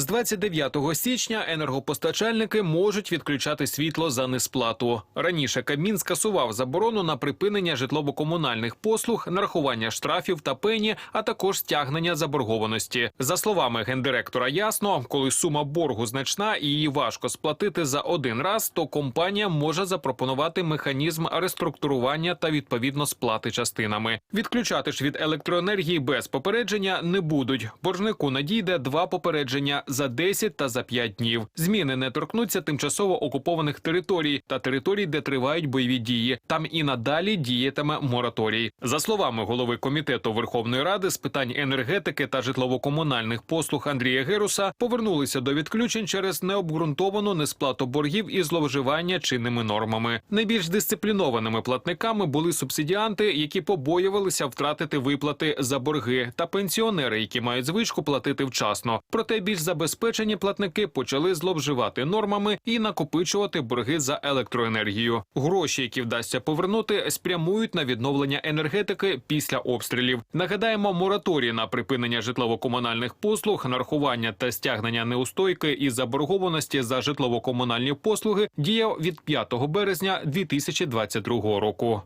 З 29 січня енергопостачальники можуть відключати світло за несплату. Раніше Кабмін скасував заборону на припинення житлово-комунальних послуг, нарахування штрафів та пені, а також стягнення заборгованості. За словами гендиректора, ясно, коли сума боргу значна і її важко сплатити за один раз, то компанія може запропонувати механізм реструктурування та відповідно сплати частинами. Відключати ж від електроенергії без попередження не будуть. Боржнику надійде два попередження за 10 та за 5 днів. Зміни не торкнуться тимчасово окупованих територій та територій, де тривають бойові дії. Там і надалі діятиме мораторій. За словами голови комітету Верховної Ради з питань енергетики та житлово-комунальних послуг Андрія Геруса, повернулися до відключень через необґрунтовану несплату боргів і зловживання чинними нормами. Найбільш дисциплінованими платниками були субсидіанти, які побоювалися втратити виплати за борги, та пенсіонери, які мають звичку платити вчасно. Проте більш забезпечені платники почали зловживати нормами і накопичувати борги за електроенергію. Гроші, які вдасться повернути, спрямують на відновлення енергетики після обстрілів. Нагадаємо, мораторій на припинення житлово-комунальних послуг, нарахування та стягнення неустойки і заборгованості за житлово-комунальні послуги діяв від 5 березня 2022 року.